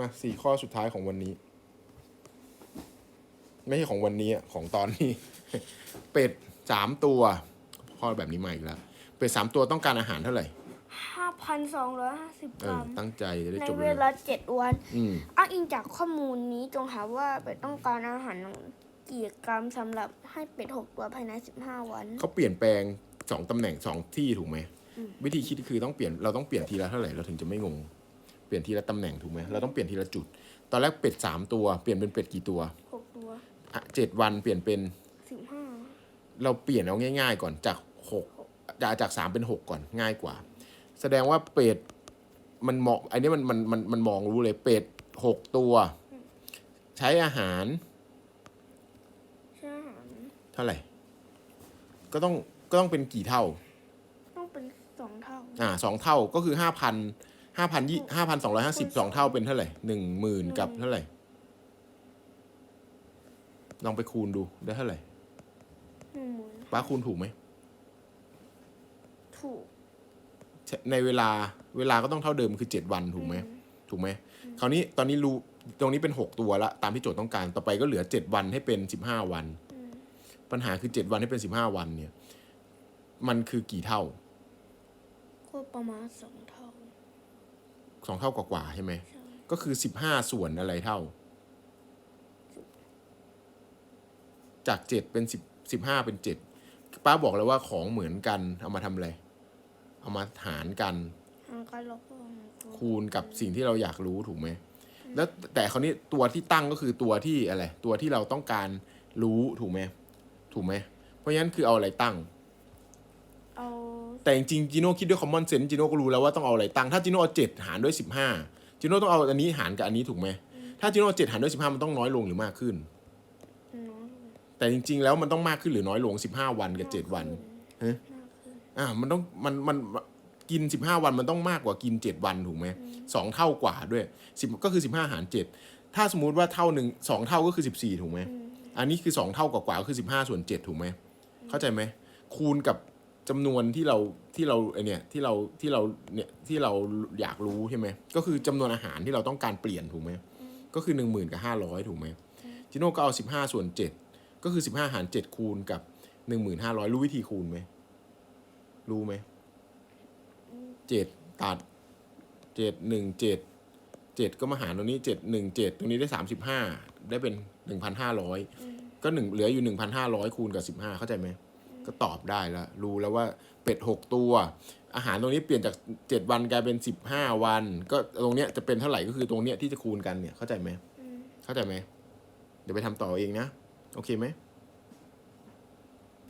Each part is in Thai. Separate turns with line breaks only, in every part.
มาสี่ข้อสุดท้ายของวันนี้ ไม่ใช่ของวันนี้อะของตอนนี้ เป็ดสามตัวข้อแบบนี้มาอีกแล้ว เป็ดสามตัวต้องการอาหารเท่าไหร่
ห้าพันสองร้อยห้าสิบ
เอก
รั
อ
ม
ตั้งใจจะได้
ใน
จบ
เว
เลย
ลาเจ็ดวัน
อืม
อ้างอิงจากข้อมูลนี้จงหาว่าเป็ดต้องการอาหารกี่กรัมสำหรับให้เป็ดหกตัวภายในสิบห้าวัน
เขาเปลี่ยนแปลงสองตำแหน่งสองที่ถูกไหม
อืม
วิธีคิดคือต้องเปลี่ยนเราต้องเปลี่ยนทีละเท่าไหร่เราถึงจะไม่งง เปลี่ยนทีละตำแหน่งถูกไหมเราต้องเปลี่ยนทีละจุด ตอนแรกเป็ดสามตัว เปลี่ยนเป็นเป็ดกี่ตัว
หกตัว
อะเจ็ดวันเปลี่ยนเป็น
สิบห้า
เราเปลี่ยนเอาง่าย ๆ ก่อนจากหกจากจากสามเป็นหกก่อนง่ายกว่า แสดงว่าเป็ดมันมองอันนี้มันมันมันมันมองรู้เลยเป็ดหกตัว ใช้อาหาร
ใช่อาหาร
เท่าไหร่ ก็ต้องก็ต้องเป็นกี่เท่า
ต้องเป็นสองเท่า
อ่าสองเท่าก็คือห้าพัน ห้าพันยี่ห้าพันสองร้อยห้าสิบสองเท่าเป็นเท่าไหร่หนึ่งหมื่นกับเท่าไหร่ ลองไปคูณดูได้เท่าไหร่
หนึ่งหมื่น
ป้าคูณถูกไหม
ถูก
ใช่ในเวลาเวลาก็ต้องเท่าเดิมคือเจ็ดวันถูกไหม
อื
ถูกไหม คราวนี้ตอนนี้รู้ตรงนี้เป็นหกตัวละตามที่โจทย์ต้องการ ต่อไปก็เหลือเจ็ดวันให้เป็นสิบห้าวัน
อืม
ปัญหาคือเจ็ดวันให้เป็นสิบห้าวันเนี่ย มันคือกี่เท่า
ก็ประมาณสองเท่า
สองเท่ากว่าๆใช่ไหม
ใช่
ก็คือสิบห้าส่วนอะไรเท่า จากเจ็ดเป็นสิบสิบห้าเป็นเจ็ดป้าบอกแล้วว่าของเหมือนกันเอามาทำอะไร เอามาหารกัน
หางกันแล้วก็มา
คูณกับสิ่งที่เราอยากรู้ถูกไหม แล้วแต่คราวนี้ตัวที่ตั้งก็คือตัวที่อะไร ตัวที่เราต้องการรู้ถูกไหม ถูกไหม เพราะฉะนั้นคือเอาอะไรตั้ง
เอา
แต่จริงๆจิโน่คิดด้วย common sense จิโน่ก็รู้แล้วว่าต้องเอาอะไรตั้งถ้าจิโน่เอาเจ็ดหารด้วยสิบห้าจิโน่ต้องเอาอันนี้หารกับอันนี้ถูกไหมถ้าจิโน่เอาเจ็ดหารด้วยสิบห้ามันต้องน้อยลงหรือมากขึ้น
น้อย
แต่จริง ๆ แล้วมันต้องมากขึ้นหรือน้อยลงสิบห้าวันกับเจ็ดวันฮะ
มากขึ้น
อ่ามันต้องมันมันกินสิบห้าวันมันต้องมากกว่ากินเจ็ดวันถูกไหมสองเท่ากว่าด้วยสิบก็คือสิบห้าหารเจ็ดถ้าสมมุติว่าเท่าหนึ่งสองเท่าก็คือสิบสี่ถูกไหม
อืม
อันนี้คือสองเท่ากว่าๆก็คือสิบห้าส่วนเจ็ดถูกไหมเข้าใจไหมคูณกับจำนวนที่เรา ที่เราไอเนี่ยที่เราที่เราเนี่ยที่เราอยากรู้ใช่ไหมก็คือจำนวนอาหารที่เราต้องการเปลี่ยนถูกไหมก็คือหนึ่งหมื่นกับห้าร้อยถูกไหมจิโน่ก็เอาสิบห้าส่วนเจ็ดก็คือสิบห้าหารเจ็ดคูณกับหนึ่งหมื่นห้าร้อยรู้วิธีคูณไหมรู้ไหมเจ็ดตัดเจ็ดหนึ่งเจ็ดเจ็ดก็มาหารตรงนี้เจ็ดหนึ่งเจ็ดตรงนี้ได้สามสิบห้าได้เป็นหนึ่งพันห้าร้อยก็หนึ่งเหลืออยู่หนึ่งพันห้าร้อยคูณกับสิบห้าเข้าใจไหม ก็ตอบได้แล้ว รู้แล้วว่าเป็ดหกตัว อาหารตรงนี้เปลี่ยนจากเจ็ดวันกลายเป็นสิบห้าวัน ก็ตรงเนี้ยจะเป็นเท่าไหร่ก็คือตรงเนี้ยที่จะคูณกันเนี่ยเข้าใจไหม
อืม
เข้าใจไหมเดี๋ยวไปทำต่อเองนะโอเคไหม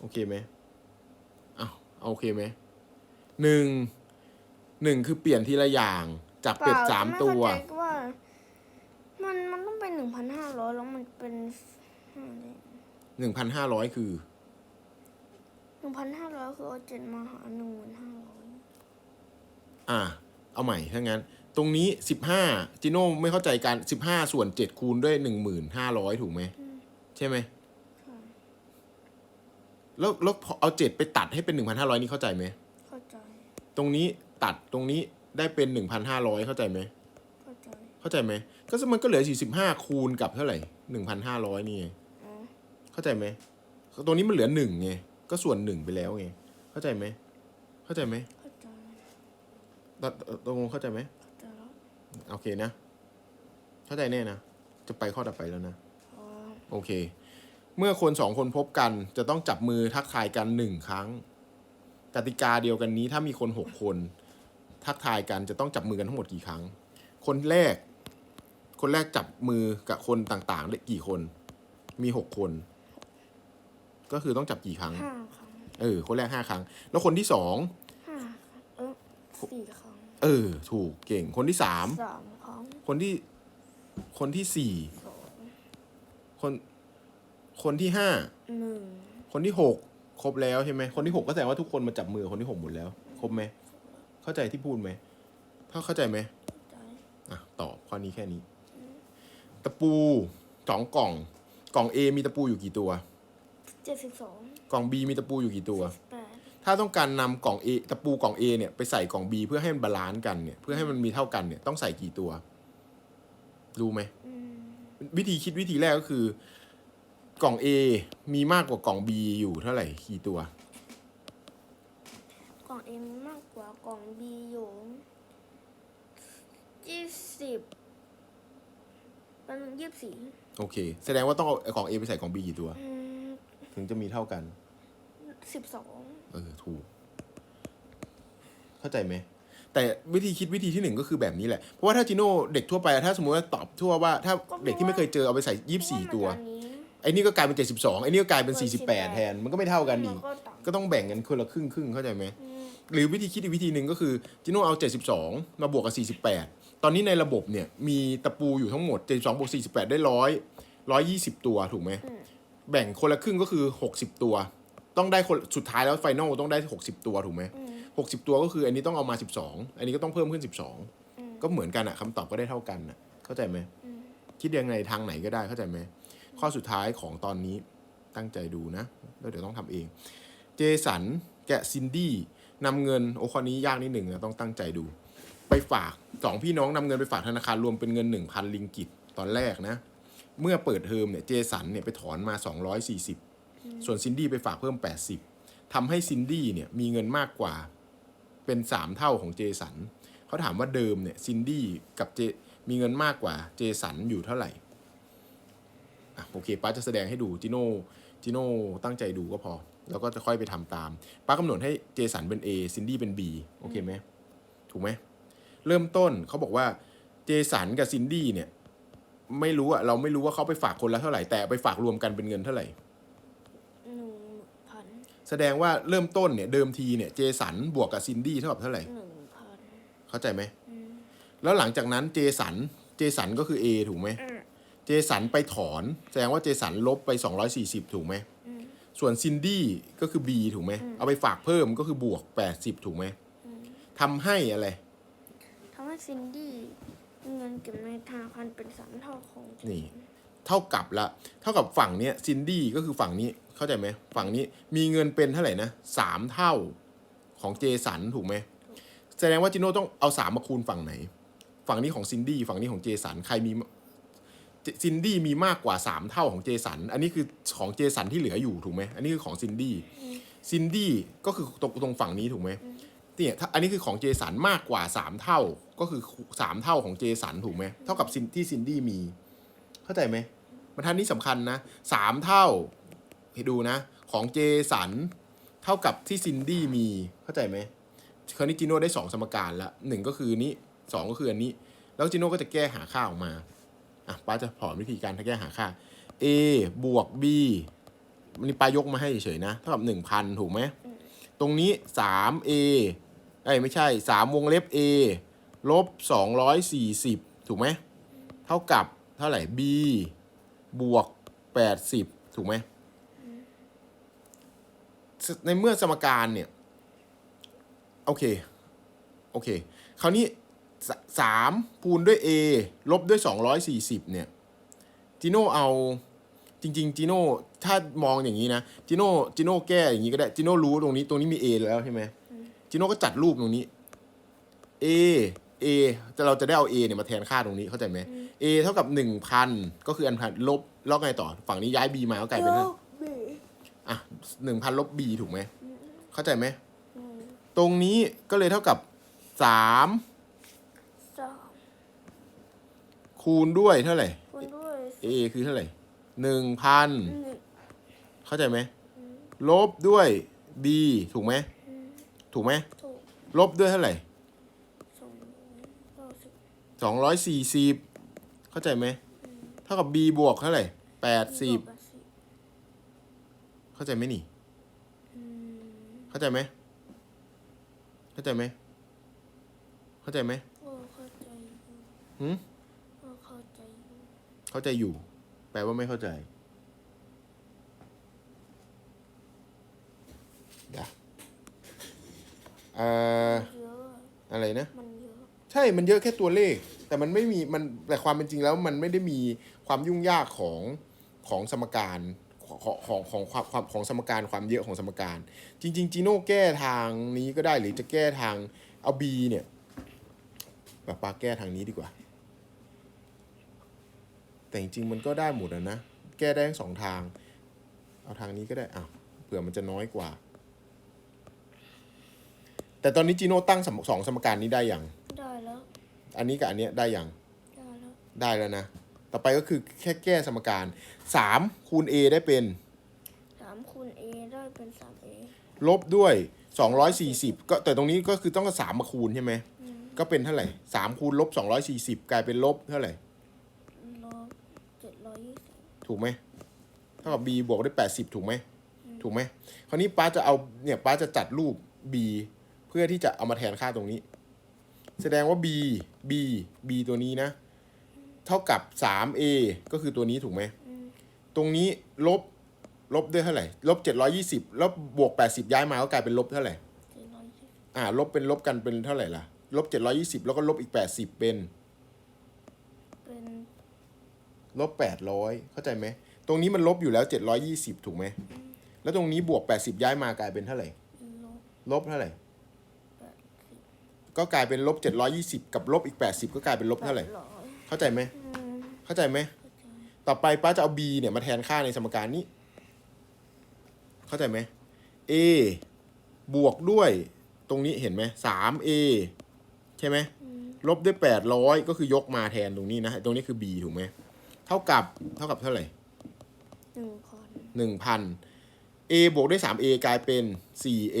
โอเคไหมอ้าวเอาโอเคไหมหนึ่งหนึ่งคือเปลี่ยนทีละอย่างจากเป็ดสาม
เปล่
ตัว
ไเข้าใจว่ามันมันต้องเป็นหนึ่งพันห้าร้อยแล้วมันเป็นห้าเลย
หนึ่งพันห้าร้อยคือ
ห นึ่งพันห้าร้อยคือเอาเจ็ดมาหารหนึ่งหมื่นห้าร้อย
อ่า เอาใหม่ถ้างั้น ตรงนี้สิบห้าจิโน่ไม่เข้าใจการสิบห้าส่วนเจ็ดคูณด้วยหนึ่งหมื่นห้าร้อยถูกไหม ใช่ไหม
ใช่
แล้วแล้วพอเอาเจ็ดไปตัดให้เป็นหนึ่งพันห้าร้อยนี่เข้าใจไหม
เข้าใจ
ตรงนี้ตัดตรงนี้ได้เป็นหนึ่งพันห้าร้อยเข้าใจไหม
เข้าใจ
เข้าใจไหม ก็มันก็เหลือสี่สิบห้าคูณกับเท่าไหร่หนึ่งพันห้าร้อยนี่ไง
อ๋อ
เข้าใจไหม ตรงนี้มันเหลือหนึ่งไง ก็ส่วนหนึ่งไปแล้วไงเข้าใจไหมเข้าใจไหม
เข้าใจ
ตตรงเข้าใจไหม
เข้าใจแล้ว
โอเคนะ เข้าใจแน่นะจะไปข้อต่อไปแล้วนะ
อ๋อ
โอเค เมื่อคนสองคนพบกัน จะต้องจับมือทักทายกันหนึ่งครั้งกติกาเดียวกันนี้ถ้ามีคนหกคน ทักทายกันจะต้องจับมือกันทั้งหมดกี่ครั้ง คนแรก คนแรกจับมือกับคนต่างๆได้กี่คน มีหกคน ก็คือต้องจับกี่ครั้ง
ห้าครั้ง
เออ คนแรกห้าครั้ง แล้วคนที่สอง
ห้าครั้งเออสี่ครั้ง
เออ ถูกเก่ง คนที่สาม
สามครั้ง
คนที่ คนที่สี่
สอง
คน คนที่ห้า
หนึ่ง
คนที่หกครบแล้วใช่ไหมคนที่หกก็แสดงว่าทุกคนมาจับมือคนที่หกหมดแล้ว ครบไหมเข้าใจที่พูดไหมถ้าเข้าใจไหม
เข้าใจ
อะตอบข้อนี้แค่นี้ ตะปูสองกล่อง กล่อง A มีตะปูอยู่กี่ตัว
เจ็ดสิบสอง
กล่อง B มีตะปูอยู่กี่ตัว
แปด
ถ้าต้องการนำกล่อง A ตะปูกล่อง A เนี่ยไปใส่กล่อง B เพื่อให้มันบาลานซ์กันเนี่ยเพื่อให้มันมีเท่ากันเนี่ยต้องใส่กี่ตัว รู้ไหม
อืม
วิธีคิดวิธีแรกก็คือ กล่อง A มีมากกว่ากล่อง B อยู่เท่าไหร่กี่ตัว
กล่องเอ็มมากกว่ากล่องบีอยู่ยี่สิบเป็นยี่สิบสี่
โอเค แสดงว่าต้องเอากล่อง A ไปใส่กล่อง B กี่ตัว
อืม
ถึงจะมีเท่ากัน
สิบสอง
เออถูก เข้าใจไหม แต่วิธีคิดวิธีที่หนึ่งก็คือแบบนี้แหละ เพราะว่าถ้าจิโน่เด็กทั่วไปถ้าสมมติว่าตอบทั่วว่าถ้าเด็กที่ไม่เคยเจอเอาไปใส่ยี่สิบสี่ตัว
อันนี้
ไอ้นี่ก็กลายเป็นเจ็ดสิบสองไอ้นี่ก็กลายเป็นสี่สิบแปดแทน มันก็ไม่เท่ากันอีก
มัต่าง
ก็ต้องแบ่งกันคนละครึ่งครึ่งเข้าใจไหม
อืม
หรือวิธีคิดอีกวิธีหนึ่งก็คือจิโน่เอา72มาบวกกับ48ตอนนี้ในระบบเนี่ยมีตะปูอยู่ทั้งหมด72บวก48ได้ร้อยร้อยยี่สิบตัวถูกไหม
อืม
แบ่งคนละครึ่งก็คือ 60 ตัว ต้องได้คนสุดท้ายแล้วไฟนอลต้องได้ 60 ตัวถูกไหม
อืม
60ตัวก็คืออันนี้ต้องเอามา 12 อันนี้ก็ต้องเพิ่มขึ้น
อืม
12 ก็เหมือนกันอะคำตอบก็ได้เท่ากันอะเข้าใจไหม
อืม
คิดยังไงทางไหนก็ได้เข้าใจไหมข้อสุดท้ายของตอนนี้ตั้งใจดูนะ แล้วเดี๋ยวต้องทำเอง เจสันแกะซินดี้นำเงินโอ้ข้อนี้ยากนิดหนึ่งนะต้องตั้งใจดู ไปฝากสองพี่น้องนำเงินไปฝากธนาคารรวมเป็นเงิน 1,000 ลิงกิตตอนแรกนะ เมื่อเปิดเทอมเนี่ยเจสันเนี่ยไปถอนมา 240 ส่วนซินดี้ไปฝากเพิ่ม 80ทำให้ซินดี้เนี่ยมีเงินมากกว่าเป็น 3 เท่าของเจสันเขาถามว่าเดิมเนี่ยซินดี้กับเจมีเงินมากกว่าเจสันอยู่เท่าไหร่อะโอเคป้าจะแสดงให้ดูจิโน่จิโน่ตั้งใจดูก็พอ แล้วก็จะค่อยไปทำตามป้ากำหนดให้เจสันเป็น A ซินดี้เป็น B โอเคไหมถูกไหมเริ่มต้นเขาบอกว่าเจสันกับซินดี้เนี่ย ไม่รู้อะเราไม่รู้ว่าเขาไปฝากคนละเท่าไหร่แต่ไปฝากรวมกันเป็นเงินเท่าไหร่
หนึ่งพัน
แสดงว่าเริ่มต้นเนี่ยเดิมทีเนี่ยเจสันบวกกับซินดี้เท่ากับเท่าไหร่
หนึ่งพัน
เข้าใจไหม
อืม
แล้วหลังจากนั้นเจสันเจสันก็คือ A ถูกไหม
อืม
เจสันไปถอน แสดงว่าเจสันลบไป 240 ถูกไหม
อืม
ส่วนซินดี้ก็คือ B ถูกไหม
อืม
เอาไปฝากเพิ่มก็คือบวก 80 ถูกไหม
อืม
ทำให้อะไร
ทำให้ซินดี้มี เงินเก็บในธนาคารเป็นสามเท่าของเจ
นี่
สัน
เท่ากับละ เท่ากับฝั่งเนี้ยซินดี้ก็คือฝั่งนี้เข้าใจไหมฝั่งนี้มีเงินเป็นเท่าไหร่นะสามเท่าของเจสันถูกไหมแสดงว่าจิโน่ต้องเอาสามมาคูณฝั่งไหน ฝั่งนี้ของซินดี้ฝั่งนี้ของเจสันใครมีเจซินดี้มีมากกว่าสามเท่าของเจสันอันนี้คือของเจสันที่เหลืออยู่ถูกไหมอันนี้คือของซินดี้ซินดี้ก็คือตรงตรงฝั่งนี้ถูกไหมเนี่ยถ้าอันนี้คือของเจสันมากกว่าสามเท่า ก็คือสามเท่าของเจสันถูกไหมเท่ากับซินที่ซินดี้มี เข้าใจไหมบรรทัดนี้สำคัญนะสามเท่าให้ดูนะ ของเจสันเท่ากับที่ซินดี้มีเข้าใจไหมคราวนี้จิโน่ได้สองสมการละหนึ่งก็คือนี้สองก็คืออันนี้ แล้วจิโน่ก็จะแก้หาค่าออกมาอะป้าจะสอนวิธีการแก้หาค่า a บวก b มันนี่ป้ายกมาให้เฉยๆนะเท่ากับหนึ่งพันถูกไหมตรงนี้สาม a เอ้ยไม่ใช่สามวงเล็บ a ลบสองร้อยสี่สิบถูกไหม เท่ากับเท่าไหร่ b บวก 80 ถูกไหม ในเมื่อสมการเนี่ย โอเค โอเค คราวนี้สสามคูณด้วย a ลบด้วย 240 เนี่ย จิโน่เอาจริงๆจิโน่ถ้ามองอย่างนี้นะจิโน่จิโน่แก้อย่างนี้ก็ได้จิโน่รู้ตรงนี้ตรงนี้มี a แล้วใช่ไหมจิโน่ก็จัดรูปตรงนี้ a a จะเราจะได้เอา a เนี่ยมาแทนค่าตรงนี้เข้าใจไหม a เท่ากับหนึ่งพันก็คืออันพันลบแล้วไงต่อ ฝั่งนี้ย้าย b มาก็กลายเป็น
แล้วบี
อะหนึ่งพันลบ b ถูกไหม เข้าใจไหม
อืม
ตรงนี้ก็เลยเท่ากับสาม
สอง
คูณด้วยเท่าไหร่
คูณด้วย
a คือเท่าไหร่หนึ่งพัน
หนึ่ง
เข้าใจไหม ลบด้วย b ถูกไหม
อืม
ถูกไหม
ถูก
ลบด้วยเท่าไหร่
สองเก้า สิบ
สองร้อยสี่สิบเข้าใจไหมเท่ากับ b บวกเท่าไหร่แปดสิบ
แปดสิบ
เข้าใจไหมนี่
อืม
เข้าใจไหมเข้าใจไหมเข้าใจไหม
ก็เข้าใจอยู่
หืม
ก็เข้าใจอยู่
เข้าใจอยู่ แปลว่าไม่เข้าใจเดี๋ยวเอ่อ
เยอะ
อะไรนะ
มันเยอะ
ใช่ มันเยอะแค่ตัวเลข แต่มันไม่มี มัน แต่ความเป็นจริงแล้วมันไม่ได้มีความยุ่งยากของของสมการของของของความความของสมการความเยอะของสมการ จริงๆจีโน่แก้ทางนี้ก็ได้หรือจะแก้ทางเอา b เนี่ยแบบปาแก้ทางนี้ดีกว่า แต่จริงๆมันก็ได้หมดอะนะ แก้ได้ทั้งสองทาง เอาทางนี้ก็ได้อ้าวเผื่อมันจะน้อยกว่า แต่ตอนนี้จีโน่ตั้งสมสองสมการนี้ได้ยัง
ได้แล้ว
อันนี้กับอันเนี้ยได้ยัง
ได้แล้ว
ได้แล้วนะ ต่อไปก็คือแค่แก้สมการสามคูณ a ได้เป็น
สามคูณ a ได้เป็นสาม a
ลบด้วย240ก็แต่ตรงนี้ก็คือต้องสามมาคูณใช่ไหม ก็เป็นเท่าไหร่สามคูณลบ240กลายเป็นลบเท่าไหร่
ลบเจ็ดร้อยยี่สิบ
ถูกไหมเท่ากับ b บวกด้วย80ถูกไหม ถูกไหม คราวนี้ป้าจะเอาเนี่ยป้าจะจัดรูป b เพื่อที่จะเอามาแทนค่าตรงนี้ แสดงว่า b b b ตัวนี้นะ เท่ากับ 3a ก็คือตัวนี้ถูกไหม ตรงนี้ลบลบด้วยเท่าไหร่ลบ720ลบบวก80ย้ายมาก็กลายเป็นลบเท่าไหร่
เจ็ดร้อยยี่สิบ
อ่า ลบเป็นลบกันเป็นเท่าไหร่ล่ะลบ720แล้วก็ลบอีก80เป็น
เป็น
ลบ800เข้าใจไหมตรงนี้มันลบอยู่แล้ว720ถูกไหมแล้วตรงนี้บวก80ย้ายมากลายเป็นเท่าไหร่
ลบ
ลบเท่าไหร่
แปดสิบ
ก็กลายเป็นลบ720กับลบอีก80ก็กลายเป็นลบเท่าไหร่
แปดร้อย
เข้าใจไหม
อืม
เข้าใจไหม
เข้าใจ
ต่อไปป้าจะเอา b เนี่ยมาแทนค่าในสมการนี้ เข้าใจไหม a บวกด้วยตรงนี้เห็นไหม 3a ใช่ไหม ลบด้วย800ก็คือยกมาแทนตรงนี้นะ ตรงนี้คือ b ถูกไหม เท่ากับเท่ากับเท่าไหร่
หนึ่งคน
หนึ่งพัน a บวกด้วยสาม a กลายเป็นสี่ a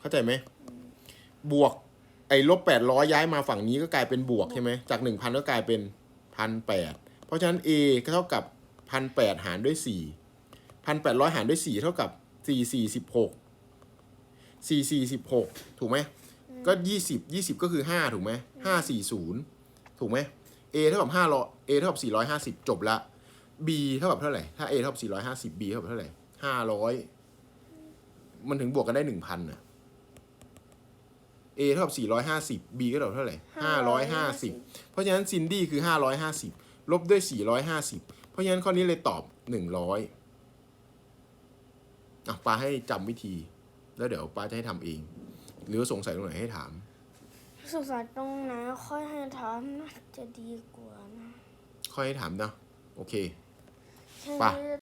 เข้าใจไหม บวก ไอ้ลบแปดร้อยย้ายมาฝั่งนี้ก็กลายเป็นบวกใช่ไหมจากหนึ่งพันก็กลายเป็นพันแปดเพราะฉะนั้น a ก็เท่ากับพันแปดหารด้วยสี่พันแปดร้อยหารด้วยสี่เท่ากับสี่สี่สิบหกสี่สี่สิบหกถูกไหมก็ยี่สิบยี่สิบก็คือห้าถูกไหมห้าสี่ศูนย์ถูกไหม a เท่ากับห้าร้อย a เท่ากับสี่ร้อยห้าสิบจบละ b เท่ากับเท่าไหร่ถ้า a เท่ากับสี่ร้อยห้าสิบ b เท่ากับเท่าไหร่ห้าร้อยมันถึงบวกกันได้หนึ่งพันอะ a เท่ากับสี่ร้อยห้าสิบ b ก็เท่ากับเท่าไหร่ห้าร้อยห้าสิบเพราะฉะนั้นซินดี้คือห้าร้อยห้าสิบลบด้วยสี่ร้อยห้าสิบเพราะฉะนั้นข้อนี้เลยตอบหนึ่งร้อยอะป้าให้จำวิธี แล้วเดี๋ยวป้าจะให้ทำเอง หรือว่าสงสัยตรงไหนให้ถาม
สงสัยตรงไหนค่อยให้ถามนะจะดีกว่านะ
ค่อยให้ถามนะโอเค
แค่
ไป
นี้